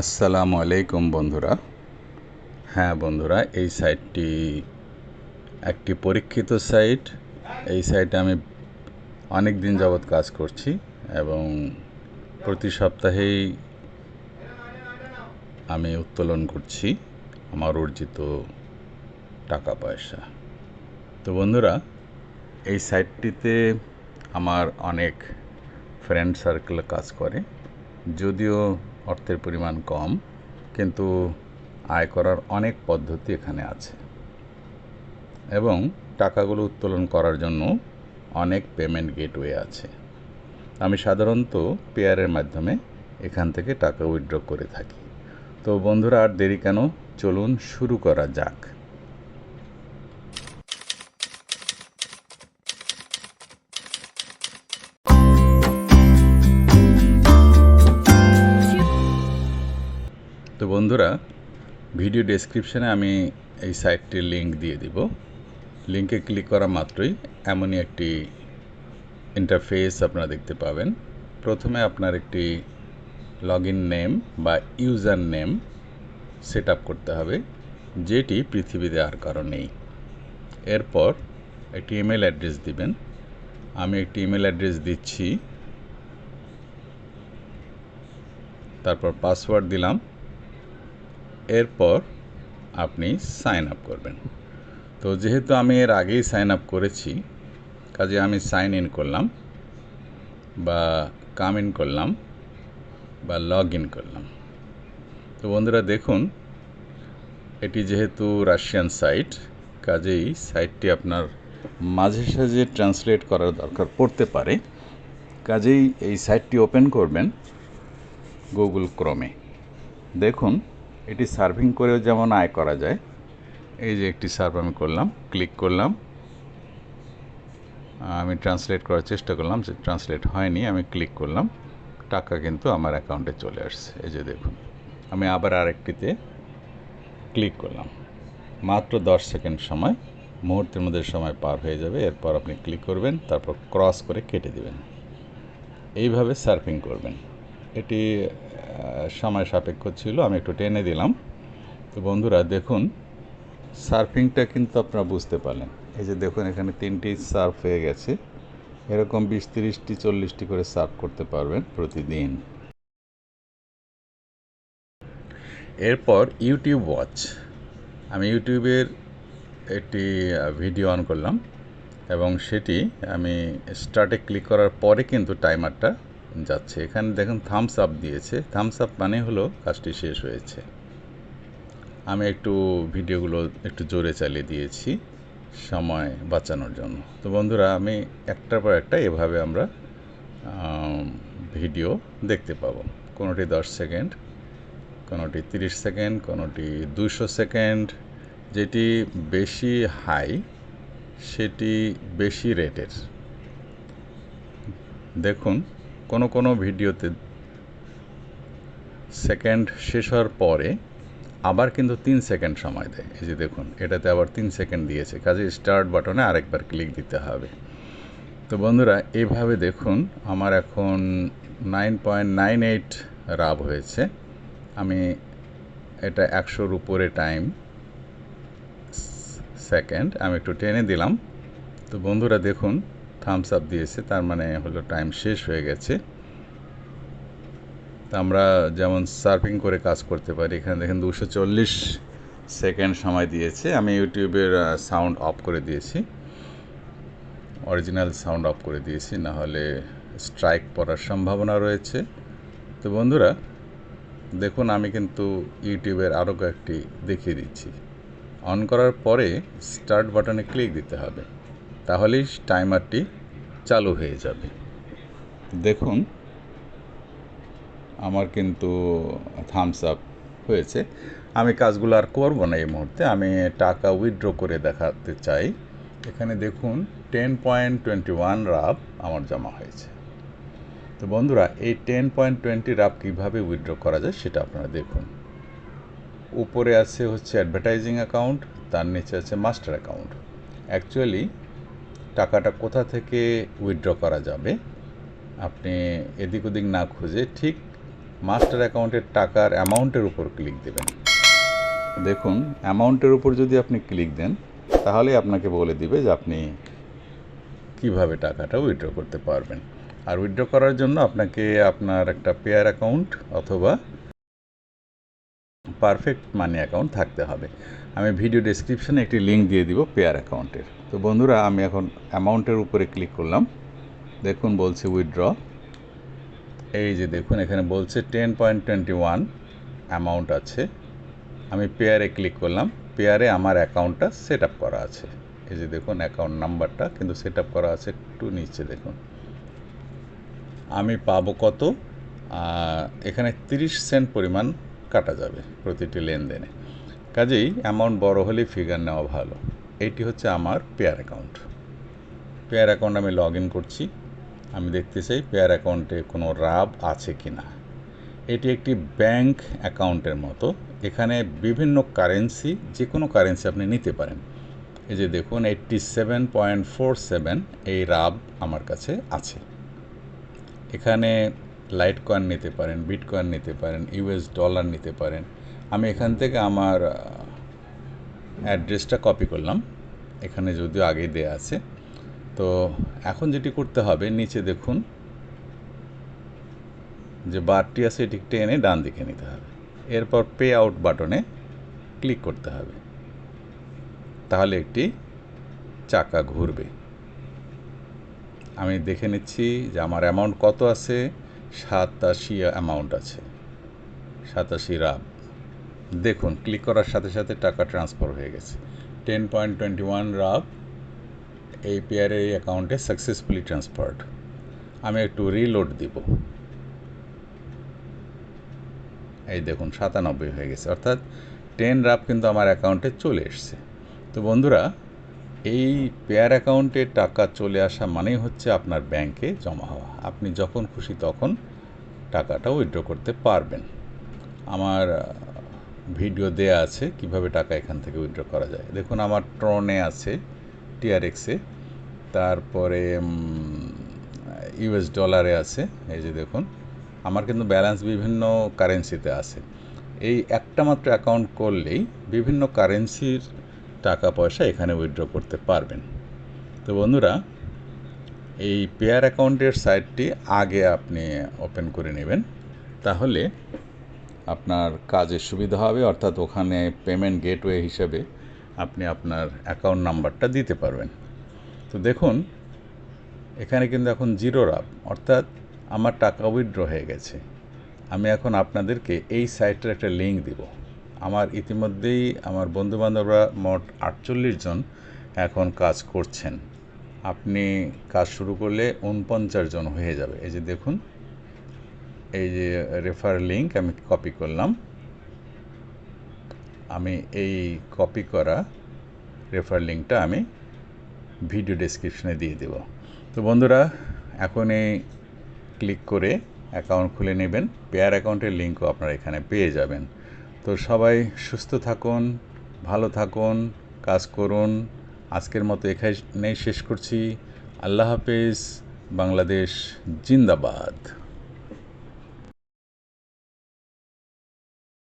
আসসালামু আলাইকুম বন্ধুরা। হ্যাঁ বন্ধুরা, এই সাইটটি একটি পরীক্ষিত সাইট। এই সাইটে আমি অনেক দিন যাবৎ কাজ করছি এবং প্রতি সপ্তাহেই আমি উত্তোলন করছি আমার অর্জিত টাকা পয়সা। তো বন্ধুরা, এই সাইটটিতে আমার অনেক ফ্রেন্ড সার্কেল কাজ করে। যদিও অর্থের পরিমাণ কম, কিন্তু আয় করার অনেক পদ্ধতি এখানে আছে। এবং টাকাগুলো উত্তোলন করার জন্য অনেক পেমেন্ট গেটওয়ে আছে। আমি সাধারণত পেয়ারের মাধ্যমে এখান থেকে টাকা উইথড্র করে থাকি। তো বন্ধুরা, আর দেরি কেন? চলুন শুরু করা যাক। তো বন্ধুরা, ভিডিও ডেসক্রিপশানে আমি এই সাইটটির লিঙ্ক দিয়ে দিব। লিঙ্কে ক্লিক করা মাত্রই এমনই একটি ইন্টারফেস আপনারা দেখতে পাবেন। প্রথমে আপনার একটি লগ নেম বা ইউজার নেম সেট করতে হবে, যেটি পৃথিবীতে আর কারও নেই। এরপর একটি ইমেল অ্যাড্রেস দিবেন। আমি একটি ইমেল অ্যাড্রেস দিচ্ছি। তারপর পাসওয়ার্ড দিলাম। এরপর আপনি সাইন আপ করবেন। তো যেহেতু আমি এর আগেই সাইন আপ করেছি, কাজে আমি সাইন ইন করলাম বা কাম ইন করলাম বা লগ ইন করলাম। তো বন্ধুরা দেখুন, এটি যেহেতু রাশিয়ান সাইট কাজেই সাইটটি আপনার মাঝে সাঝে ট্রান্সলেট করার দরকার পড়তে পারে। কাজেই এই সাইটটি ওপেন করবেন গুগল ক্রমে দেখুন এটি সার্ভিং করেও যেমন আয় করা যায়। এই যে একটি সার্ভ আমি করলাম, ক্লিক করলাম। আমি ট্রান্সলেট করার চেষ্টা করলাম, যে ট্রান্সলেট হয়নি, আমি ক্লিক করলাম। টাকা কিন্তু আমার অ্যাকাউন্টে চলে আসছে। এই যে দেখুন, আমি আবার আরেকটিতে ক্লিক করলাম। মাত্র দশ সেকেন্ড সময়, মুহূর্তের মধ্যে সময় পার হয়ে যাবে। এরপর আপনি ক্লিক করবেন, তারপর ক্রস করে কেটে দেবেন। এইভাবে সার্ফিং করবেন। এটি সময় সাপেক্ষ ছিল, আমি একটু টেনে দিলাম। তো বন্ধুরা, দেখুন, সার্ফিংটা কিন্তু আপনারা বুঝতে পারলেন। এই যে দেখুন, এখানে তিনটি সার্ফ হয়ে গেছে। এরকম বিশ, তিরিশটি, চল্লিশটি করে সার্ফ করতে পারবেন প্রতিদিন। এরপর ইউটিউব ওয়াচ। আমি ইউটিউবের একটি ভিডিও অন করলাম এবং সেটি আমি স্টার্টে ক্লিক করার পরে কিন্তু টাইমারটা যাচ্ছে। এখানে দেখুন থামস আপ দিয়েছে। থামস আপ মানে হলো কাজটি শেষ হয়েছে। আমি একটু ভিডিওগুলো একটু জোরে চালিয়ে দিয়েছি সময় বাঁচানোর জন্য। তো বন্ধুরা, আমি একটার পর একটা এভাবে আমরা ভিডিও দেখতে পাবো। কোনোটি দশ সেকেন্ড, কোনোটি তিরিশ সেকেন্ড, কোনোটি দুশো সেকেন্ড। যেটি বেশি হাই, সেটি বেশি রেটের। দেখুন কোনো কোনো ভিডিওতে সেকেন্ড শেষ হওয়ার পরে আবার কিন্তু তিন সেকেন্ড সময় দেয়। এই যে দেখুন, এটাতে আবার তিন সেকেন্ড দিয়েছে। কাজে স্টার্ট বাটনে আরেকবার ক্লিক দিতে হবে। তো বন্ধুরা, এভাবে দেখুন, আমার এখন nine point nine eight rub হয়েছে। আমি এটা একশোর উপরে টাইম সেকেন্ড আমি একটু টেনে দিলাম। তো বন্ধুরা দেখুন থামস আপ দিয়েছে, তার মানে হলো টাইম শেষ হয়ে গেছে। তা আমরা যেমন সার্ফিং করে কাজ করতে পারি, এখানে দেখেন দুশো চল্লিশ সেকেন্ড সময় দিয়েছে। আমি ইউটিউবের সাউন্ড অফ করে দিয়েছি। অরিজিনাল সাউন্ড অফ করে দিয়েছি, না হলে স্ট্রাইক পড়ার সম্ভাবনা রয়েছে। তো বন্ধুরা, দেখুন আমি কিন্তু ইউটিউবের আরও কয়েকটি দেখিয়ে দিচ্ছি। অন করার পরে স্টার্ট বাটনে ক্লিক দিতে হবে। তাহলেই টাইমারটি চালু হয়ে যাবে। দেখুন, আমার কিন্তু থামস আপ হয়েছে। আমি কাজগুলো আর করব না এই মুহূর্তে, আমি টাকা উইথড্র করে দেখাতে চাই। এখানে দেখুন ten point twenty one rub আমার জমা হয়েছে। তো বন্ধুরা, এই টেন পয়েন্ট টোয়েন্টি রাব কীভাবে উইথড্র করা যায় সেটা আপনারা দেখুন। উপরে আছে হচ্ছে অ্যাডভার্টাইজিং অ্যাকাউন্ট তার নিচে আছে মাস্টার অ্যাকাউন্ট অ্যাকচুয়ালি টাকাটা কোথা থেকে উইথড্র করা যাবে? আপনি এদিক ওদিক না খুঁজে ঠিক মাস্টার অ্যাকাউন্টের টাকার অ্যামাউন্টের উপর ক্লিক দেবেন। দেখুন অ্যামাউন্টের উপর যদি আপনি ক্লিক দেন, তাহলে আপনাকে বলে দিবে যে আপনি কীভাবে টাকাটা উইথড্র করতে পারবেন। আর উইথড্র করার জন্য আপনাকে আপনার একটা পেয়ার অ্যাকাউন্ট অথবা পারফেক্ট মানি অ্যাকাউন্ট থাকতে হবে। আমি ভিডিও ডেসক্রিপশনে একটি লিঙ্ক দিয়ে দিব পেয়ার অ্যাকাউন্টের তো বন্ধুরা, আমি এখন অ্যামাউন্টের উপরে ক্লিক করলাম। দেখুন, বলছে উইথড্র এই যে দেখুন, এখানে বলছে ten point twenty one amount আছে। আমি পেয়ারে ক্লিক করলাম। পেয়ারে আমার অ্যাকাউন্টটা সেট আপ করা আছে। এই যে দেখুন অ্যাকাউন্ট নাম্বারটা কিন্তু সেট আপ করা আছে একটু নিচে, দেখুন। আমি পাবো কত? এখানে তিরিশ সেন্ট পরিমাণ কাটা যাবে প্রতিটি লেনদেনে। কাজেই অ্যামাউন্ট বড় হলেই ফিগার নেওয়া ভালো। এইটি হচ্ছে আমার পেয়ার অ্যাকাউন্ট। পেয়ার অ্যাকাউন্ট আমি লগ ইন করছি। আমি দেখতে চাই পেয়ার অ্যাকাউন্টে কোনো রাব আছে কি না। এটি একটি ব্যাংক অ্যাকাউন্টের মতো। এখানে বিভিন্ন কারেন্সি যে কোনো কারেন্সি আপনি নিতে পারেন। এই যে দেখুন, eighty seven point four seven এই রাব আমার কাছে আছে। এখানে লাইট কয়েন নিতে পারেন, বিট কয়েন নিতে পারেন, ইউএস ডলার নিতে পারেন। আমি এখান থেকে আমার অ্যাড্রেসটা কপি করলাম। এখানে যদিও আগেই দেয়া আছে। তো এখন যেটি করতে হবে, নিচে দেখুন, যে বারটি আছে এটি টেনে ডান দিকে নিতে হবে। এরপর পে আউট বাটনে ক্লিক করতে হবে। তাহলে একটি চাকা ঘুরবে। আমি দেখে নিচ্ছি যে আমার অ্যামাউন্ট কত আছে? সাতাশি অ্যামাউন্ট আছে। সাতাশি রাব। দেখুন ক্লিক করার সাথে সাথে টাকা ট্রান্সফার হয়ে গেছে। Ten point twenty one rub এই পেয়ারের এই অ্যাকাউন্টে সাকসেসফুলি ট্রান্সফার্ড আমি একটু রিলোড দিব। এই দেখুন, সাতানব্বই হয়ে গেছে। অর্থাৎ টেন রাপ কিন্তু আমার অ্যাকাউন্টে চলে এসছে। তো বন্ধুরা, এই পেয়ার অ্যাকাউন্টে টাকা চলে আসা মানেই হচ্ছে আপনার ব্যাংকে জমা হওয়া। আপনি যখন খুশি তখন টাকাটা উইথড্র করতে পারবেন। আমার ভিডিও দেয়া আছে কীভাবে টাকা এখান থেকে উইথড্র করা যায়। দেখুন, আমার ট্রনে আছে টিআরএক্সে তারপরে ইউএস ডলারে আছে, এই যে দেখুন। আমার কিন্তু ব্যালেন্স বিভিন্ন কারেন্সিতে আছে। এই একটা মাত্র অ্যাকাউন্ট করলেই বিভিন্ন কারেন্সির টাকা পয়সা এখানে উইথড্র করতে পারবেন। তো বন্ধুরা, এই পেয়ার অ্যাকাউন্টের সাইটটি আগে আপনি ওপেন করে নেবেন। তাহলে আপনার কাজের সুবিধা হবে, অর্থাৎ ওখানে পেমেন্ট গেটওয়ে হিসেবে আপনি আপনার অ্যাকাউন্ট নাম্বারটা দিতে পারবেন। তো দেখুন, এখানে কিন্তু এখন জিরো রাপ অর্থাৎ আমার টাকা উইথড্র হয়ে গেছে। আমি এখন আপনাদেরকে এই সাইটটার একটা লিঙ্ক দিব। আমার ইতিমধ্যেই আমার বন্ধুবান্ধবরা মোট আটচল্লিশ জন এখন কাজ করছেন। আপনি কাজ শুরু করলে উনপঞ্চাশ জন হয়ে যাবে। এই যে দেখুন এই যে রেফার লিঙ্ক আমি কপি করলাম। আমি এই কপি করা রেফার লিঙ্কটা আমি ভিডিও ডেসক্রিপশনে দিয়ে দেব। তো বন্ধুরা, এখন এই ক্লিক করে অ্যাকাউন্ট খুলে নেবেন। পেয়ার অ্যাকাউন্টের লিঙ্কও আপনারা এখানে পেয়ে যাবেন। তো সবাই সুস্থ থাকুন, ভালো থাকুন, কাজ করুন। আজকের মতো এখানেই শেষ করছি। আল্লাহ হাফেজ, বাংলাদেশ জিন্দাবাদ।